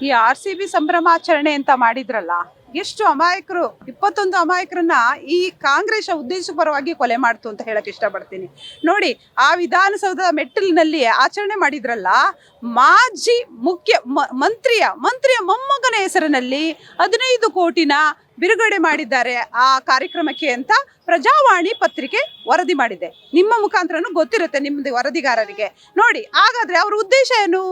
ಈ R C B ಸಂಭ್ರಮಾಚರಣೆ ಅಂತ ಮಾಡಿದ್ರಲ್ಲ, ಎಷ್ಟು ಅಮಾಯಕರು, ಇಪ್ಪತ್ತೊಂದು ಅಮಾಯಕರನ್ನ ಈ ಕಾಂಗ್ರೆಸ್ ಉದ್ದೇಶಪರವಾಗಿ ಕೊಲೆ ಮಾಡ್ತು ಅಂತ ಹೇಳಕ್ ಇಷ್ಟಪಡ್ತೀನಿ. ನೋಡಿ, ಆ ವಿಧಾನಸೌಧದ ಮೆಟ್ಟಿಲಿನಲ್ಲಿ ಆಚರಣೆ ಮಾಡಿದ್ರಲ್ಲ, ಮಾಜಿ ಮುಖ್ಯ ಮಂತ್ರಿಯ ಮಂತ್ರಿಯ ಮೊಮ್ಮಗನ ಹೆಸರಿನಲ್ಲಿ ಹದಿನೈದು ಕೋಟಿನ ಬಿಡುಗಡೆ ಮಾಡಿದ್ದಾರೆ ಆ ಕಾರ್ಯಕ್ರಮಕ್ಕೆ ಅಂತ ಪ್ರಜಾವಾಣಿ ಪತ್ರಿಕೆ ವರದಿ ಮಾಡಿದೆ. ನಿಮ್ಮ ಮುಖಾಂತರನು ಗೊತ್ತಿರುತ್ತೆ ನಿಮ್ಮದು ವರದಿಗಾರರಿಗೆ. ನೋಡಿ, ಹಾಗಾದ್ರೆ ಅವ್ರ ಉದ್ದೇಶ ಏನು?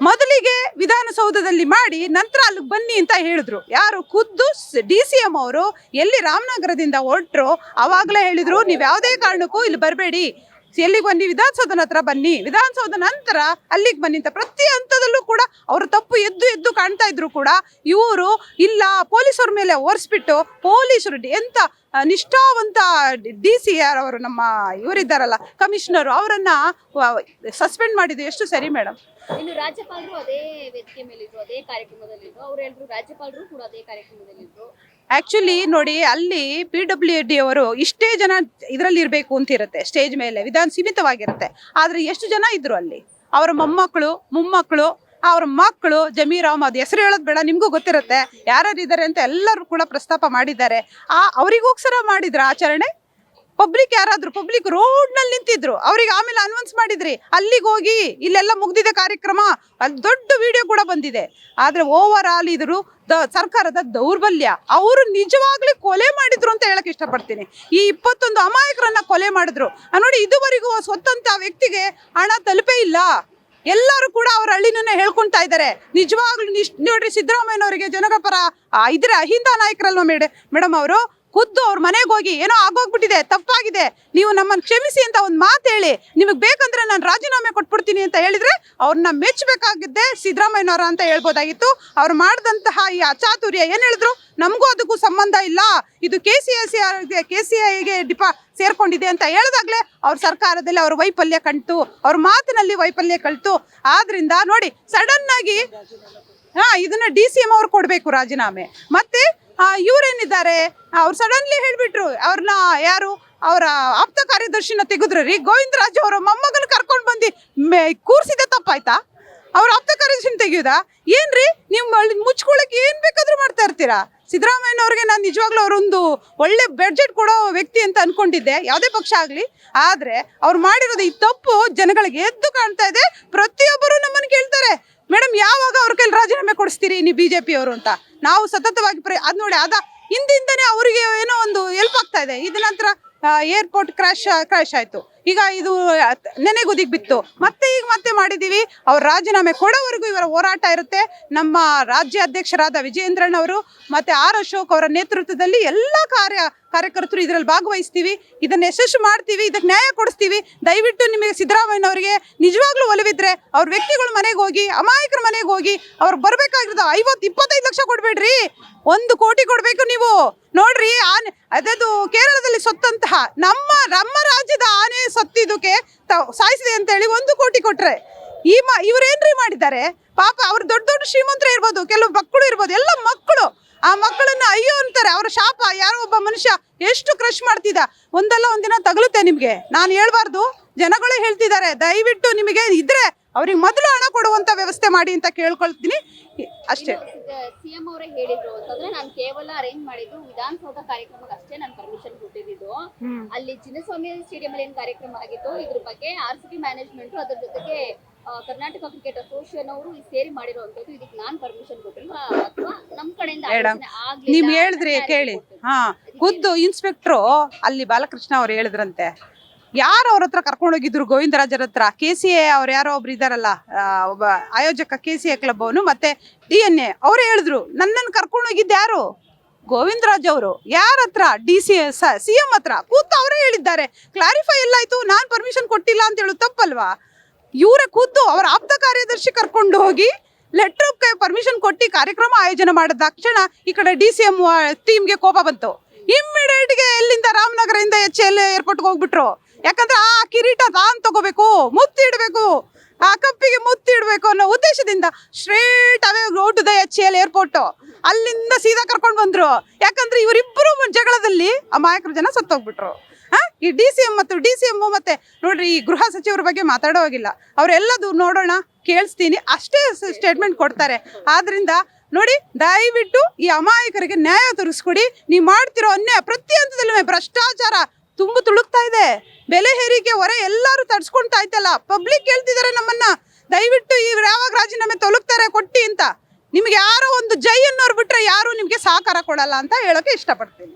ಮೊದಲಿಗೆ ವಿಧಾನಸೌಧದಲ್ಲಿ ಮಾಡಿ ನಂತರ ಅಲ್ಲಿಗೆ ಬನ್ನಿ ಅಂತ ಹೇಳಿದ್ರು. ಯಾರು? ಖುದ್ದು ಡಿ ಸಿ ಎಂ ಅವರು ಎಲ್ಲಿ ರಾಮನಗರದಿಂದ ಹೊರಟ್ರು ಅವಾಗಲೇ ಹೇಳಿದ್ರು ನೀವು ಯಾವುದೇ ಕಾರಣಕ್ಕೂ ಇಲ್ಲಿ ಬರಬೇಡಿ. ಎಲ್ಲಿಗೆ ಬನ್ನಿ? ವಿಧಾನಸೌಧನ ಹತ್ರ ಬನ್ನಿ. ವಿಧಾನಸೌಧ ನಂತರ ಅಲ್ಲಿಗೆ ಬನ್ನಿ ಅಂತ ಪ್ರತಿ ಹಂತದಲ್ಲೂ ಕೂಡ ಅವರ ತಪ್ಪು ಎದ್ದು ಎದ್ದು ಕಾಣ್ತಾ ಇದ್ರು ಕೂಡ ಇವರು ಇಲ್ಲ ಪೊಲೀಸರ ಮೇಲೆ ಓರಿಸ್ಬಿಟ್ಟು ಪೊಲೀಸರು ಆ, ನಿಷ್ಠಾವಂತ ಡಿ ಸಿ ಆರ್ ಅವರು ನಮ್ಮ ಇವರಿದ್ದಾರಲ್ಲ ಕಮಿಷನರು ಅವರನ್ನ ಸಸ್ಪೆಂಡ್ ಮಾಡಿದ್ದು ಎಷ್ಟು ಸರಿ ಮೇಡಮ್? ಇನ್ನು ರಾಜ್ಯಪಾಲರು ಅದೇ ವೇದಿಕೆ ಮೇಲಿದ್ರು ಅದೇ ಕಾರ್ಯಕ್ರಮದಲ್ಲಿದ್ರು. ಅವರೆಲ್ಲರೂ ರಾಜ್ಯಪಾಲರು ಕೂಡ ಅದೇ ಕಾರ್ಯಕ್ರಮದಲ್ಲಿದ್ರು. ಆಕ್ಚುಲಿ ನೋಡಿ ಅಲ್ಲಿ ಪಿ ಡಬ್ಲ್ಯೂ ಡಿ ಅವರು ಇಷ್ಟೇ ಜನ ಇದರಲ್ಲಿ ಇರಬೇಕು ಅಂತ ಇರುತ್ತೆ ಸ್ಟೇಜ್ ಮೇಲೆ ವಿಧಾನ ಸೀಮಿತವಾಗಿರುತ್ತೆ. ಆದರೆ ಎಷ್ಟು ಜನ ಇದ್ರು ಅಲ್ಲಿ? ಅವರ ಮೊಮ್ಮಕ್ಕಳು ಮೊಮ್ಮಕ್ಕಳು ಅವ್ರ ಮಕ್ಕಳು ಜಮೀರ್ ಅಹಮದ್ ಹೆಸರು ಹೇಳೋದು ಬೇಡ, ನಿಮಗೂ ಗೊತ್ತಿರುತ್ತೆ. ಯಾರ್ಯಾರು ಇದ್ದಾರೆ ಅಂತ ಎಲ್ಲರೂ ಕೂಡ ಪ್ರಸ್ತಾಪ ಮಾಡಿದ್ದಾರೆ. ಆ, ಅವರಿಗೋಸ್ಕರ ಮಾಡಿದ್ರ ಆಚರಣೆ? ಪಬ್ಲಿಕ್ ಯಾರಾದ್ರು ಪಬ್ಲಿಕ್ ರೋಡ್ನಲ್ಲಿ ನಿಂತಿದ್ರು. ಅವ್ರಿಗೆ ಆಮೇಲೆ ಅನೌನ್ಸ್ ಮಾಡಿದ್ರಿ. ಅಲ್ಲಿಗೆ ಹೋಗಿ, ಇಲ್ಲೆಲ್ಲ ಮುಗ್ದಿದೆ ಕಾರ್ಯಕ್ರಮ. ಅಲ್ಲಿ ದೊಡ್ಡ ವಿಡಿಯೋ ಕೂಡ ಬಂದಿದೆ. ಆದ್ರೆ ಓವರ್ ಆಲ್ ಇದ್ರು ದ, ಸರ್ಕಾರದ ದೌರ್ಬಲ್ಯ. ಅವರು ನಿಜವಾಗ್ಲೂ ಕೊಲೆ ಮಾಡಿದ್ರು ಅಂತ ಹೇಳಕ್ ಇಷ್ಟಪಡ್ತೀನಿ. ಈ ಇಪ್ಪತ್ತೊಂದು ಅಮಾಯಕರನ್ನ ಕೊಲೆ ಮಾಡಿದ್ರು. ನೋಡಿ, ಇದುವರೆಗೂ ಸ್ವತಂತ್ರ ವ್ಯಕ್ತಿಗೆ ಹಣ ತಲುಪೇ ಇಲ್ಲ. ಎಲ್ಲರೂ ಕೂಡ ಅವ್ರ ಹಳ್ಳಿನೇ ಹೇಳ್ಕೊಂತಾ ಇದ್ದಾರೆ. ನಿಜವಾಗ್ಲೂ ನೋಡ್ರಿ ಸಿದ್ದರಾಮಯ್ಯನವರಿಗೆ ಜನಗಳ ಪರ ಆ, ಇದ್ರೆ ಅಹಿಂದ ನಾಯಕರಲ್ವ ಮೇಡ ಮೇಡಮ್ ಅವರು? ಖುದ್ದು ಅವ್ರ ಮನೆಗೆ ಹೋಗಿ ಏನೋ ಆಗೋಗ್ಬಿಟ್ಟಿದೆ, ತಪ್ಪಾಗಿದೆ. ನೀವು ನಮ್ಮನ್ನು ಕ್ಷಮಿಸಿ ಅಂತ ಒಂದು ಮಾತು ಹೇಳಿ. ನಿಮಗೆ ಬೇಕಂದ್ರೆ ನಾನು ರಾಜೀನಾಮೆ ಕೊಟ್ಬಿಡ್ತೀನಿ ಅಂತ ಹೇಳಿದ್ರೆ ಅವ್ರನ್ನ ಮೆಚ್ಚಬೇಕಾಗಿದ್ದೆ ಸಿದ್ದರಾಮಯ್ಯನವರ ಅಂತ ಹೇಳ್ಬೋದಾಗಿತ್ತು. ಅವ್ರು ಮಾಡಿದಂತಹ ಈ ಅಚಾತುರ್ಯ ಏನು ಹೇಳಿದ್ರು? ನಮಗೂ ಅದಕ್ಕೂ ಸಂಬಂಧ ಇಲ್ಲ. ಇದು K C S K C ಐಗೆ ಡಿಪಾ ಸೇರ್ಕೊಂಡಿದೆ ಅಂತ ಹೇಳಿದಾಗಲೇ ಅವ್ರ ಸರ್ಕಾರದಲ್ಲಿ ಅವ್ರ ವೈಫಲ್ಯ ಕಣ್ತು ಅವ್ರ ಮಾತಿನಲ್ಲಿ ವೈಫಲ್ಯ ಕಳ್ತು. ಆದ್ರಿಂದ ನೋಡಿ ಸಡನ್ನಾಗಿ ಹಾಂ ಹಾ, ಇದನ್ನ ಡಿ ಸಿ ಎಂ ಅವ್ರು ಕೊಡ್ಬೇಕು ರಾಜೀನಾಮೆ. ಮತ್ತೆ ಇವ್ರೇನಿದ್ದಾರೆ? ಅವ್ರು ಸಡನ್ಲಿ ಹೇಳಿಬಿಟ್ರು, ಅವ್ರನ್ನ ಯಾರು? ಅವರ ಆಪ್ತ ಕಾರ್ಯದರ್ಶಿನ ತೆಗೆದ್ರು ರೀ. ಗೋವಿಂದರಾಜ್ ಅವರ ಮೊಮ್ಮಗನ ಕರ್ಕೊಂಡು ಬಂದು ಮೇ, ಕೂರ್ಸಿದೆ ತಪ್ಪಾಯ್ತಾ? ಅವ್ರ ಆಪ್ತ ಕಾರ್ಯದರ್ಶಿನ ತೆಗೆಯೋದ? ಏನ್ರಿ? ಅಲ್ಲಿ ಮುಚ್ಕೊಳಕ್ಕೆ ಏನ್ ಬೇಕಾದರೂ ಮಾಡ್ತಾ ಇರ್ತೀರಾ? ಸಿದ್ದರಾಮಯ್ಯನವ್ರಿಗೆ ನಾನು ನಿಜವಾಗ್ಲೂ ಅವರೊಂದು ಒಳ್ಳೆ ಬಡ್ಜೆಟ್ ಕೊಡೋ ವ್ಯಕ್ತಿ ಅಂತ ಅನ್ಕೊಂಡಿದ್ದೆ. ಯಾವುದೇ ಪಕ್ಷ ಆಗಲಿ. ಆದರೆ ಅವ್ರು ಮಾಡಿರೋದು ಈ ತಪ್ಪು ಜನಗಳಿಗೆ ಎದ್ದು ಕಾಣ್ತಾ ಇದೆ. ಪ್ರತಿಯೊಬ್ಬರು ನಮ್ಮನ್ನು ಕೇಳ್ತಾರೆ. ಮೇಡಮ್, ಯಾವಾಗ ಅವ್ರ ಕೈಲಿ ರಾಜೀನಾಮೆ ಕೊಡಿಸ್ತೀರಿ ನೀವು ಬಿಜೆಪಿ ಅವರು ಅಂತ? ನಾವು ಸತತವಾಗಿ ಪ್ರ ಅದು ನೋಡಿ, ಅದ ಹಿಂದಿಂದನೇ ಅವರಿಗೆ ಏನೋ ಒಂದು ಹೆಲ್ಪ್ ಆಗ್ತಾ ಇದೆ. ಇದ ನಂತರ ಏರ್ಪೋರ್ಟ್ ಕ್ರ್ಯಾಶ್ ಕ್ರ್ಯಾಶ್ ಆಯಿತು. ಈಗ ಇದು ನೆನೆಗುದಿಗೆ ಬಿತ್ತು. ಮತ್ತೆ ಈಗ ಮತ್ತೆ ಮಾಡಿದ್ದೀವಿ ಅವ್ರ ರಾಜೀನಾಮೆ ಕೊಡೋವರೆಗೂ ಇವರ ಹೋರಾಟ ಇರುತ್ತೆ. ನಮ್ಮ ರಾಜ್ಯಾಧ್ಯಕ್ಷರಾದ ವಿಜಯೇಂದ್ರನ್ ಅವರು ಮತ್ತು ಆರ್ ಅಶೋಕ್ ಅವರ ನೇತೃತ್ವದಲ್ಲಿ ಎಲ್ಲ ಕಾರ್ಯ ಕಾರ್ಯಕರ್ತರು ಇದರಲ್ಲಿ ಭಾಗವಹಿಸ್ತೀವಿ, ಇದನ್ನ ಯಶಸ್ಸು ಮಾಡ್ತೀವಿ, ಇದಕ್ಕೆ ನ್ಯಾಯ ಕೊಡಿಸ್ತೀವಿ. ದಯವಿಟ್ಟು ನಿಮಗೆ ಸಿದ್ದರಾಮಯ್ಯನವರಿಗೆ ನಿಜವಾಗ್ಲೂ ಒಲವಿದ್ರೆ ಅವ್ರ ವ್ಯಕ್ತಿಗಳ ಮನೆಗೆ ಹೋಗಿ, ಅಮಾಯಕರ ಮನೆಗೆ ಹೋಗಿ ಅವ್ರು ಬರಬೇಕಾಗಿರೋದು ಐವತ್ತು ಇಪ್ಪತ್ತೈದು ಲಕ್ಷ ಕೊಡಬೇಡ್ರಿ. ಒಂದು ಕೋಟಿ ಕೊಡ್ಬೇಕು ನೀವು. ನೋಡ್ರಿ, ಆನೆ, ಅದದು ಕೇರಳದಲ್ಲಿ ಸತ್ತಂತಹ ನಮ್ಮ ನಮ್ಮ ರಾಜ್ಯದ ಆನೆ ಸತ್ತಿದ್ದಕ್ಕೆ ಸಾಯಿಸಿದೆ ಅಂತ ಹೇಳಿ ಒಂದು ಕೋಟಿ ಕೊಟ್ರೆ. ಈ ಮ ಇವ್ರೇನ್ರಿ ಮಾಡಿದ್ದಾರೆ? ಪಾಪ ಅವ್ರು ದೊಡ್ಡ ದೊಡ್ಡ ಶ್ರೀಮಂತರ ಇರ್ಬೋದು, ಕೆಲವು ಮಕ್ಕಳು ಇರ್ಬೋದು, ಎಲ್ಲ ಮಕ್ಕಳು. ಆ ಮಕ್ಕಳನ್ನ ಅಯ್ಯೋ ಅಂತಾರೆ, ಅವರ ಶಾಪ, ಯಾರೋ ಒಬ್ಬ ಮನುಷ್ಯ ಎಷ್ಟು ಕ್ರಶ್ ಮಾಡ್ತಿದ್ದ? ಒಂದಲ್ಲ ಒಂದಿನ ತಗಲುತ್ತೆ ನಿಮ್ಗೆ. ನಾನು ಹೇಳ್ಬಾರ್ದು. ಜನಗಳೇ ಹೇಳ್ತಿದ್ದಾರೆ. ದಯವಿಟ್ಟು ನಿಮಗೆ ಇದ್ರೆ ಅವ್ರಿಗೆ ಮೊದಲು ಹಣ ಕೊಡುವಂತ ವ್ಯವಸ್ಥೆ ಮಾಡಿ ಅಂತ ಕೇಳ್ಕೊಳ್ತೀನಿ. ಅಷ್ಟೇ. ಸಿಎಂ ಅವರೇ ಹೇಳಿದ್ರು ಅಂತಂದ್ರೆ ನಾನು ಕೇವಲ ಅರೇಂಜ್ ಮಾಡಿದ್ದು ವಿಧಾನಸೌಧ ಕಾರ್ಯಕ್ರಮಕ್ಕೆ ಅಷ್ಟೇ ನಾನು ಪರ್ಮಿಷನ್ ಕೊಟ್ಟಿದ್ದು. ಅಲ್ಲಿ ಚಿನ್ನಸ್ವಾಮಿ ಸ್ಟೇಡಿಯಂ ಅಲ್ಲಿ ಏನ್ ಕಾರ್ಯಕ್ರಮ ಆಗಿತ್ತು ಇದ್ರ ಬಗ್ಗೆ ಆರ್ ಸಿ ಬಿ ಮ್ಯಾನೇಜ್ಮೆಂಟ್ ಅದ್ರ ಜೊತೆಗೆ ಕರ್ನಾಟಕ ಕ್ರಿಕೆಟ್ ಅಸೋಸಿಯೇಷನ್ ಅವರು ಸೇರಿ ಮಾಡಿರುವಂತದ್ದು ಇದಕ್ಕೆ ನಾನ್ ಪರ್ಮಿಷನ್ ಕೊಟ್ಟಿಲ್ಲ. ಅಥವಾ ನಮ್ ಕಡೆಯಿಂದ ಮೇಡಮ್ ಆಲೋಚನೆ ಆಗ್ಲಿಲ್ಲ ನೀವ್ ಹೇಳಿದ್ರಿ ಕೇಳಿ. ಕೊಟ್ಟಿದ್ದು? ಹಾ ಖುದ್ದು ಇನ್ಸ್ಪೆಕ್ಟ್ರು ಅಲ್ಲಿ ಬಾಲಕೃಷ್ಣ ಅವ್ರು ಹೇಳಿದ್ರಂತೆ. ಯಾರು ಅವ್ರ ಹತ್ರ ಕರ್ಕೊಂಡೋಗಿದ್ರು? ಗೋವಿಂದರಾಜರ ಹತ್ರ? ಕೆ ಸಿ ಎ ಅವ್ರು ಯಾರೋ ಒಬ್ರು ಇದಾರಲ್ಲ ಆ, ಒಬ್ಬ ಆಯೋಜಕ ಕೆ ಸಿ ಎ ಕ್ಲಬ್ ಅವನು ಮತ್ತೆ ಡಿ ಎನ್ ಎ ಅವ್ರು ಹೇಳಿದ್ರು ನನ್ನನ್ನು ಕರ್ಕೊಂಡೋಗಿದ್ದು ಯಾರು? ಗೋವಿಂದರಾಜ್ ಅವರು ಯಾರ ಹತ್ರ? ಡಿ ಸಿ ಸಿ ಎಂ ಹತ್ರ. ಕೂತು ಅವರೇ ಹೇಳಿದ್ದಾರೆ. ಕ್ಲಾರಿಫೈ ಎಲ್ಲ ಆಯ್ತು. ನಾನು ಪರ್ಮಿಷನ್ ಕೊಟ್ಟಿಲ್ಲ ಅಂತ ಹೇಳು ತಪ್ಪಲ್ವಾ? ಇವರೇ ಖುದ್ದು ಅವರ ಆಪ್ತ ಕಾರ್ಯದರ್ಶಿ ಕರ್ಕೊಂಡು ಹೋಗಿ ಲೆಟರ್ ಪರ್ಮಿಷನ್ ಕೊಟ್ಟು ಕಾರ್ಯಕ್ರಮ ಆಯೋಜನೆ ಮಾಡಿದ ತಕ್ಷಣ ಈ ಕಡೆ ಡಿ ಸಿ ಎಂ ಟೀಮ್ಗೆ ಕೋಪ ಬಂತು. ಇಮ್ಮಿಡಿಯೇಟ್ಗೆ ಎಲ್ಲಿಂದ ರಾಮನಗರದಿಂದ ಎಚ್ ಎಲ್ ಏರ್ಪೋರ್ಟ್ಗೆ ಹೋಗ್ಬಿಟ್ರು. ಯಾಕಂದ್ರೆ ಆ ಕಿರೀಟ ತಾನ್ ತಗೋಬೇಕು ಮುತ್ತಿಡ್ಬೇಕು ಆ ಕಪ್ಪಿಗೆ ಮುತ್ತಿಡ್ಬೇಕು ಅನ್ನೋ ಉದ್ದೇಶದಿಂದ straight away road the H L airport ಅಲ್ಲಿಂದ ಸೀದಾ ಕರ್ಕೊಂಡು ಬಂದ್ರು. ಯಾಕಂದ್ರೆ ಇವರಿಬ್ಬರು ಜಗಳದಲ್ಲಿ ಆ ಮಾಯಕರು ಜನ ಸತ್ತೋಗ್ಬಿಟ್ರು. ಹಾ? ಈ ಡಿ ಸಿ ಎಂ ಮತ್ತು ಡಿ ಸಿ ಎಮ್ಮು ಮತ್ತೆ ನೋಡ್ರಿ, ಈ ಗೃಹ ಸಚಿವರ ಬಗ್ಗೆ ಮಾತಾಡೋ ಹೋಗಿಲ್ಲ ಅವರೆಲ್ಲದು ನೋಡೋಣ, ಕೇಳಿಸ್ತೀನಿ, ಅಷ್ಟೇ ಸ್ಟೇಟ್ಮೆಂಟ್ ಕೊಡ್ತಾರೆ. ಆದ್ರಿಂದ ನೋಡಿ, ದಯವಿಟ್ಟು ಈ ಅಮಾಯಕರಿಗೆ ನ್ಯಾಯ ತೋರಿಸ್ಕೊಡಿ. ನೀವು ಮಾಡ್ತಿರೋ ಅನ್ಯಾಯ ಪ್ರತಿ ಹಂತದಲ್ಲೂ ಭ್ರಷ್ಟಾಚಾರ ತುಂಬು ತುಳುಕ್ತಾ ಇದೆ. ಬೆಲೆ ಹೇರಿಕೆ ಹೊರೆ ಎಲ್ಲರೂ ತಡ್ಸ್ಕೊಂತಾ ಇತ್ತಲ್ಲ ಪಬ್ಲಿಕ್ ಕೇಳ್ತಿದ್ದಾರೆ ನಮ್ಮನ್ನ. ದಯವಿಟ್ಟು ಈ ಯಾವಾಗ ರಾಜೀನಾಮೆ ತೊಲಗ್ತಾರೆ ಕೊಟ್ಟಿ ಅಂತ. ನಿಮ್ಗೆ ಯಾರೋ ಒಂದು ಜೈ ಅನ್ನೋರು ಬಿಟ್ರೆ ಯಾರು ನಿಮಗೆ ಸಹಕಾರ ಕೊಡಲ್ಲ ಅಂತ ಹೇಳೋಕೆ ಇಷ್ಟಪಡ್ತೀನಿ.